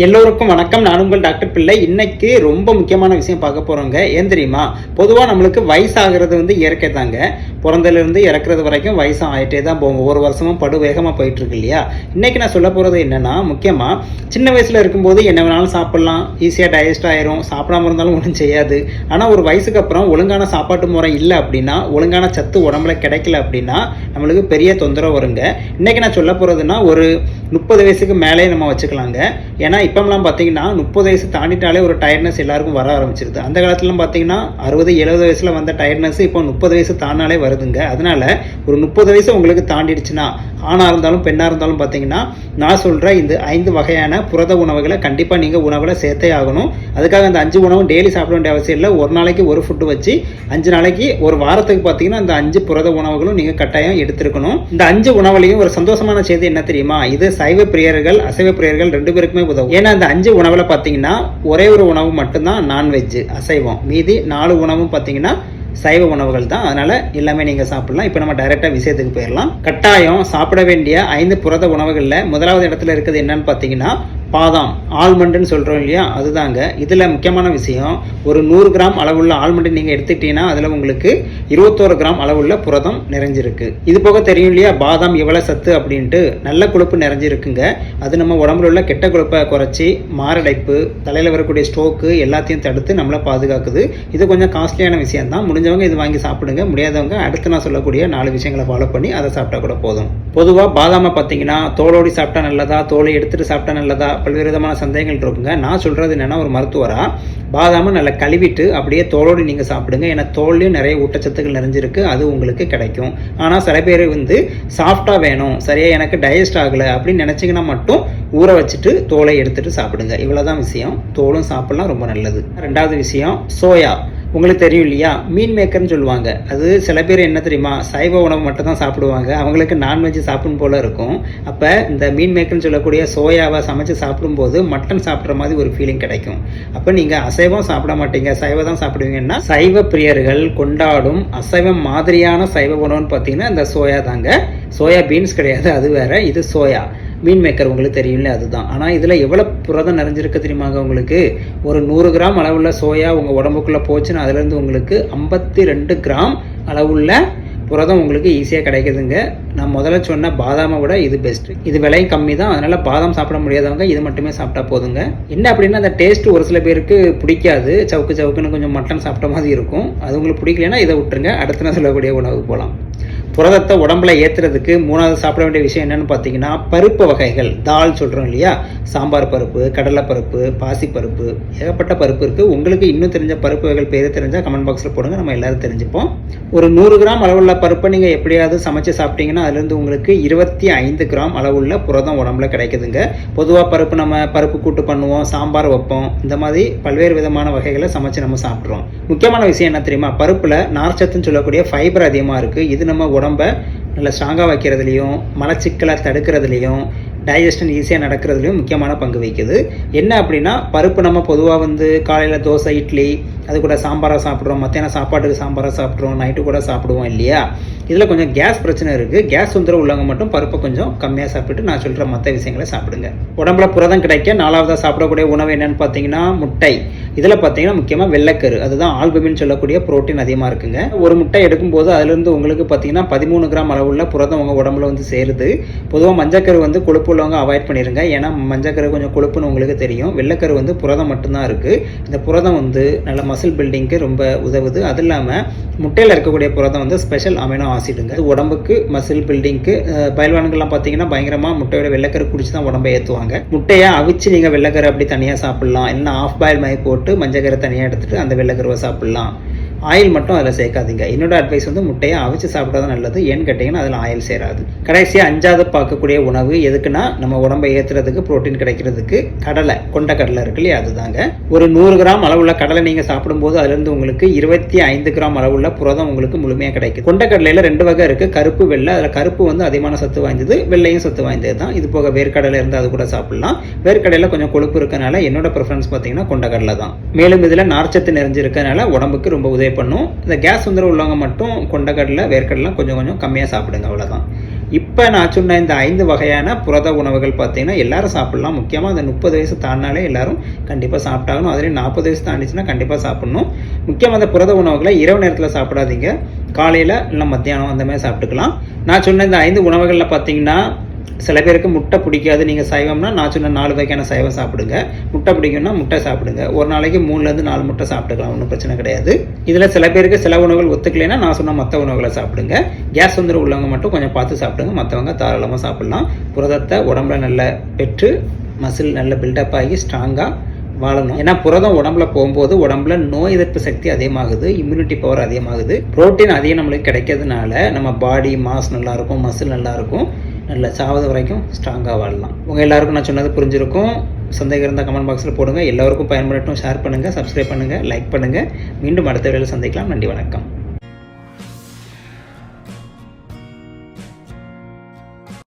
எல்லோருக்கும் வணக்கம். நான் உங்கள் டாக்டர் பிள்ளை. இன்னைக்கு ரொம்ப முக்கியமான விஷயம் பார்க்க போறோங்க. ஏன் தெரியுமா? பொதுவாக நம்மளுக்கு வயசாகிறது வந்து இயற்கை தாங்க பிறந்ததுலேருந்து இறக்குறது வரைக்கும் வயசாக ஆகிட்டே தான் போகும். ஒவ்வொரு வருஷமும் படு வேகமாக போயிட்டுருக்கு இல்லையா இன்னைக்கு நான் சொல்ல போகிறது என்னென்னா முக்கியமாக சின்ன வயசில் இருக்கும்போது என்ன வேணாலும் சாப்பிட்லாம். ஈஸியாக டைஜஸ்ட் ஆயிரும். சாப்பிடாம இருந்தாலும் ஒன்றும் செய்யாது. ஆனால் ஒரு வயசுக்கு அப்புறம் ஒழுங்கான சாப்பாட்டு முறை இல்லை அப்படின்னா ஒழுங்கான சத்து உடம்புல கிடைக்கல அப்படின்னா நம்மளுக்கு பெரிய தொந்தரவு வருங்க. இன்றைக்கி நான் சொல்ல போகிறதுனா ஒரு முப்பது வயசுக்கு மேலே நம்ம வச்சுக்கலாங்க. ஏன்னா இப்போம்லாம் பார்த்தீங்கன்னா முப்பது வயசு தாண்டிட்டாலே ஒரு டயர்ட்னஸ் எல்லாருக்கும் வர ஆரம்பிச்சிருது. அந்த காலத்துலலாம் பார்த்தீங்கன்னா அறுபது எழுபது வயசில் வந்த டயர்ட்னஸ் இப்போ முப்பது வயசு தாண்டாலே வருதுங்க. அதனால ஒரு முப்பது வயசு உங்களுக்கு தாண்டிடுச்சுன்னா ஆணாக இருந்தாலும் பெண்ணாக இருந்தாலும் பார்த்தீங்கன்னா நான் சொல்கிற இந்த ஐந்து வகையான புரத உணவுகளை கண்டிப்பாக நீங்கள் உணவில் சேர்த்தே ஆகணும். அதுக்காக அந்த அஞ்சு உணவும் டெய்லி சாப்பிட வேண்டிய அவசியம் இல்லை. ஒரு நாளைக்கு ஒரு ஃபுட்டு வச்சு அஞ்சு நாளைக்கு ஒரு வாரத்துக்கு பார்த்தீங்கன்னா அந்த அஞ்சு புரத உணவுகளும் நீங்கள் கட்டாயம் எடுத்துருக்கணும். இந்த அஞ்சு உணவுலையும் ஒரு சந்தோஷமான செய்தி என்ன தெரியுமா? இது சைவ பிரியர்கள் அசைவ பிரியர்கள் ரெண்டு பேருக்குமே உதவும். ஏன்னா அந்த அஞ்சு உணவில் பார்த்தீங்கன்னா ஒரே ஒரு உணவு மட்டும்தான் நான்வெஜ் அசைவம். மீதி நாலு உணவும் பார்த்தீங்கன்னா சைவ உணவுகள் தான். அதனால எல்லாமே நீங்க சாப்பிடலாம். இப்போ நம்ம டைரக்டா விஷயத்துக்கு போயிடலாம். கட்டாயம் சாப்பிட வேண்டிய ஐந்து புரத உணவுகளில் முதலாவது இடத்துல இருக்குது என்னன்னு பார்த்தீங்கன்னா பாதாம். ஆல்மண்டுன்னு சொல்கிறோம் இல்லையா? அதுதாங்க. இதில் முக்கியமான விஷயம் ஒரு நூறு கிராம் அளவுள்ள ஆல்மண்டு நீங்கள் எடுத்துக்கிட்டீங்கன்னா அதில் உங்களுக்கு இருபத்தோரு கிராம் அளவுள்ள புரதம் நிறைஞ்சிருக்கு. இது போக தெரியும் இல்லையா? பாதாம் எவ்வளோ சத்து அப்படின்ட்டு நல்ல கொழுப்பு நிறைஞ்சிருக்குங்க. அது நம்ம உடம்புல உள்ள கெட்ட கொழுப்பை குறைச்சி மாரடைப்பு தலையில் வரக்கூடிய ஸ்ட்ரோக்கு எல்லாத்தையும் தடுத்து நம்மளை பாதுகாக்குது. இது கொஞ்சம் காஸ்ட்லியான விஷயம் தான் முடிஞ்சவங்க இது வாங்கி சாப்பிடுங்க. முடியாதவங்க அடுத்து நான் சொல்லக்கூடிய நாலு விஷயங்களை ஃபாலோ பண்ணி அதை சாப்பிட்டா கூட போதும். பொதுவாக பாதாமை பார்த்தீங்கன்னா தோலோடி சாப்பிட்டா நல்லதா தோலை எடுத்துட்டு சாப்பிட்டா நல்லதா பல்வேறு விதமான சந்தேகங்கள் இருக்குங்க. நான் சொல்கிறது என்னென்னா ஒரு மருத்துவரா பாதாமை நல்லா கழுவிட்டு அப்படியே தோலோடு நீங்கள் சாப்பிடுங்க. ஏன்னா தோல்லையும் நிறைய ஊட்டச்சத்துக்கள் நிறைஞ்சிருக்கு. அது உங்களுக்கு கிடைக்கும். ஆனால் சில பேர் வந்து சாஃப்டாக வேணும். சரியாக எனக்கு டைஜஸ்ட் ஆகலை அப்படின்னு நினச்சிங்கன்னா மட்டும் ஊற வச்சுட்டு தோலை எடுத்துட்டு சாப்பிடுங்க. இவ்வளோதான் விஷயம். தோலும் சாப்பிட்லாம் ரொம்ப நல்லது. ரெண்டாவது விஷயம் சோயா. உங்களுக்கு தெரியும் இல்லையா? மீன் மேக்கர்னு சொல்லுவாங்க. அது சில பேர் என்ன தெரியுமா? சைவ உணவு மட்டும் தான் சாப்பிடுவாங்க. அவங்களுக்கு நான்வெஜ் சாப்பிடும் போல இருக்கும். அப்போ இந்த மீன் மேக்கர்னு சொல்லக்கூடிய சோயாவை சமைச்சு சாப்பிடும்போது மட்டன் சாப்பிட்ற மாதிரி ஒரு ஃபீலிங் கிடைக்கும். அப்போ நீங்கள் அசைவம் சாப்பிட மாட்டீங்க. சைவ தான் சாப்பிடுவீங்கன்னா சைவ பிரியர்கள் கொண்டாடும் அசைவம் மாதிரியான சைவ உணவுன்னு பார்த்தீங்கன்னா இந்த சோயா தாங்க. சோயா பீன்ஸ் கிடையாது. அது வேற. இது சோயா. மீன் மேக்கர் உங்களுக்கு தெரியும்ல அதுதான். ஆனால் இதில் எவ்வளோ புரதம் நிறைஞ்சிருக்கு தெரியுமாங்க உங்களுக்கு? ஒரு நூறு கிராம் அளவுள்ள சோயா உங்கள் உடம்புக்குள்ளே போச்சுன்னா அதுலேருந்து உங்களுக்கு ஐம்பத்தி ரெண்டு கிராம் அளவுள்ள புரதம் உங்களுக்கு ஈஸியாக கிடைக்குதுங்க. நான் முதல்ல சொன்ன பாதாமை விட இது பெஸ்ட்டு இது விலையும் கம்மி தான். அதனால் பாதாம் சாப்பிட முடியாதவங்க இது மட்டுமே சாப்பிட்டா போதுங்க. என்ன அப்படின்னா அந்த டேஸ்ட்டு ஒரு சில பேருக்கு பிடிக்காது. சவுக்கு சவுக்குன்னு கொஞ்சம் மட்டன் சாப்பிட்ட மாதிரி இருக்கும். அது உங்களுக்கு பிடிக்கலன்னா இதை விட்டுருங்க. அடுத்த நான் சொல்லக்கூடிய உணவுக்கு போகலாம். புரதத்தை உடம்புல ஏற்றுறதுக்கு மூணாவது சாப்பிட வேண்டிய விஷயம் என்னென்னு பார்த்தீங்கன்னா பருப்பு வகைகள். தால் சொல்கிறோம் இல்லையா? சாம்பார் பருப்பு கடலை பருப்பு பாசிப்பருப்பு ஏகப்பட்ட பருப்பு இருக்குது உங்களுக்கு இன்னும் தெரிஞ்ச பருப்பு வகைகள் பேர் தெரிஞ்சால் கமெண்ட் பாக்ஸில் போடுங்க. நம்ம எல்லாரும் தெரிஞ்சுப்போம். ஒரு நூறு கிராம் அளவுள்ள பருப்பை நீங்கள் எப்படியாவது சமைச்சு சாப்பிட்டீங்கன்னா அதுலேருந்து உங்களுக்கு இருபத்தி ஐந்து கிராம் அளவுள்ள புரதம் உடம்புல கிடைக்குதுங்க. பொதுவாக பருப்பு நம்ம பருப்பு கூட்டு பண்ணுவோம் சாம்பார் வைப்போம். இந்த மாதிரி பல்வேறு விதமான வகைகளை சமைச்சு நம்ம சாப்பிட்றோம். முக்கியமான விஷயம் என்ன தெரியுமா? பருப்பில் நார்ச்சத்துன்னு சொல்லக்கூடிய ஃபைபர் அதிகமாக இருக்குது இது நம்ம உடம்பை நல்லா ஸ்ட்ராங்காக வைக்கிறதுலையும் மலச்சிக்கலை தடுக்கிறதுலையும் டைஜஷன் ஈஸியாக நடக்கிறதுலையும் முக்கியமான பங்கு வகிக்குது. என்ன அப்படின்னா பருப்பு நம்ம பொதுவாக வந்து காலையில் தோசை இட்லி அது கூட சாம்பாராக சாப்பிட்றோம் மத்தியானம் சாப்பாட்டுக்கு சாம்பாராக சாப்பிட்றோம் நைட்டு கூட சாப்பிடுவோம் இல்லையா? இதில் கொஞ்சம் கேஸ் பிரச்சனை இருக்குது கேஸ் தொந்தரவு உள்ளவங்க மட்டும் பருப்பை கொஞ்சம் கம்மியாக சாப்பிட்டு நான் சொல்கிற மற்ற விஷயங்களை சாப்பிடுங்க. உடம்புல புரதம் கிடைக்க நாலாவதாக சாப்பிடக்கூடிய உணவு என்னென்னு பார்த்தீங்கன்னா முட்டை. இதில் பார்த்தீங்கன்னா முக்கியமாக வெள்ளைக்கரு. அதுதான் ஆல்பமின்னு சொல்லக்கூடிய புரோட்டீன் அதிகமாக இருக்குங்க. ஒரு முட்டை எடுக்கும்போது அதுலேருந்து உங்களுக்கு பார்த்தீங்கன்னா பதிமூணு கிராம் அளவுள்ள புரதம் உங்கள் உடம்புல வந்து சேருது. பொதுவாக மஞ்சக்கரு வந்து கொழுப்பு உள்ளவங்க அவாய்ட் பண்ணிடுங்க ஏன்னா மஞ்சக்கரு கொஞ்சம் கொழுப்புன்னு உங்களுக்கு தெரியும். வெள்ளைக்கரு வந்து புரதம் மட்டும்தான் இருக்குது இந்த புரதம் வந்து நல்ல மசில் பில்டிங்க்கு ரொம்ப உதவுது. அது இல்லாமல் முட்டையில் இருக்கக்கூடிய புரதம் வந்து ஸ்பெஷல் அமினோ ஆசிடுங்க அது உடம்புக்கு மசில் பில்டிங்க்கு பயல்வான்கள்லாம் பார்த்தீங்கன்னா பயங்கரமாக முட்டையோட வெள்ளக்கரை குடிச்சு தான் உடம்பை ஏற்றுவாங்க முட்டையை அவிச்சு நீங்கள் வெள்ளக்கரை அப்படி தனியாக சாப்பிட்லாம். இல்லைன்னா ஆஃப் பாயில் மாதிரி போட்டு மஞ்சக்கரை தனியாக எடுத்துட்டு அந்த வெள்ளக்கருவை சாப்பிட்லாம். ஆயில் மட்டும் அதில் சேர்க்காதீங்க. என்னோட அட்வைஸ் வந்து முட்டையை அவிச்சு சாப்பிட்டா தான் நல்லது. ஏன்னு கேட்டிங்கன்னா அதில் ஆயில் சேராது. கடைசியாக அஞ்சாவது பார்க்கக்கூடிய உணவு எதுக்குன்னா நம்ம உடம்பை ஏற்றுறதுக்கு புரோட்டீன் கிடைக்கிறதுக்கு கடலை. கொண்ட கடலை இருக்கு இல்லையா? அதுதாங்க. ஒரு நூறு கிராம் அளவுள்ள கடலை நீங்கள் சாப்பிடும்போது அதுலேருந்து உங்களுக்கு இருபத்தி ஐந்து கிராம் அளவுள்ள புரதம் உங்களுக்கு முழுமையாக கிடைக்கும். கொண்ட கடலையில் ரெண்டு வகை இருக்குது கருப்பு வெள்ளை. அதில் கருப்பு வந்து அதிகமான சத்து வாய்ந்தது. வெள்ளையும் சத்து வாய்ந்தது தான் இது போக வேர்க்கடலை இருந்தால் அது கூட சாப்பிடலாம். வேர்க்கடையில் கொஞ்சம் கொழுப்பு இருக்கனால என்னோட ப்ரிஃபரன்ஸ் பார்த்தீங்கன்னா கடலை தான் மேலும் இதில் நார்ச்சத்து நிறைஞ்சிருக்கனால உடம்புக்கு ரொம்ப உதவி பண்ணும். இந்த கேஸ் தொந்தரவு உள்ளவங்க மட்டும் கொண்டக்கடலை வேர்க்கடலாம் கொஞ்சம் கொஞ்சம் கம்மியாக சாப்பிடுங்க அவ்வளோதான் இப்போ நான் சொன்ன இந்த ஐந்து வகையான புரத உணவுகள் பார்த்தீங்கன்னா எல்லாரும் சாப்பிடலாம். முக்கியமாக அந்த முப்பது வயசு தாண்டினாலே எல்லாரும் கண்டிப்பாக சாப்பிட்டாகணும். அதுலேயும் நாற்பது வயசு தாண்டிச்சுன்னா கண்டிப்பாக சாப்பிடணும். முக்கியமாக அந்த புரத உணவுகளை இரவு நேரத்தில் சாப்பிடாதீங்க. காலையில் இல்லை மத்தியானம் அந்த மாதிரி சாப்பிட்டுக்கலாம். நான் சொன்ன இந்த ஐந்து உணவுகளில் பார்த்தீங்கன்னா சில பேருக்கு முட்டை பிடிக்காது. நீங்கள் சைவம்னா நான் சொன்ன நாலு வகையான சைவம் சாப்பிடுங்க. முட்டை பிடிக்கும்னா முட்டை சாப்பிடுங்க. ஒரு நாளைக்கு மூணுலேருந்து நாலு முட்டை சாப்பிட்டுக்கலாம். ஒன்றும் பிரச்சனை கிடையாது. இதில் சில பேருக்கு சில உணவுகள் ஒத்துக்கலைன்னா நான் சொன்ன மற்ற உணவுகளை சாப்பிடுங்க. கேஸ் தொந்தரவு உள்ளவங்க மட்டும் கொஞ்சம் பார்த்து சாப்பிடுங்க. மற்றவங்க தாராளமாக சாப்பிட்லாம். புரதத்தை உடம்புல நல்ல பெற்று மசில் நல்ல பில்டப் ஆகி ஸ்ட்ராங்காக வாழணும். ஏன்னா புரதம் உடம்புல போகும்போது உடம்புல நோய் எதிர்ப்பு சக்தி அதிகமாகுது. இம்யூனிட்டி பவர் அதிகமாகுது. புரோட்டீன் அதிகம் நம்மளுக்கு கிடைக்கிறதுனால நம்ம பாடி மாஸ் நல்லா இருக்கும் மசில் நல்லா இருக்கும் நல்ல சாவது வரைக்கும் ஸ்ட்ராங்காக வாழலாம். உங்கள் எல்லாருக்கும் நான் சொன்னது புரிஞ்சிருக்கும். சந்தேகம் இருந்தால் கமெண்ட் பாக்ஸில் போடுங்க. எல்லாருக்கும் பயன்படட்டும். ஷேர் பண்ணுங்கள் சப்ஸ்கிரைப் பண்ணுங்கள் லைக் பண்ணுங்கள் மீண்டும் அடுத்த வேலையில் சந்திக்கலாம். நன்றி வணக்கம்.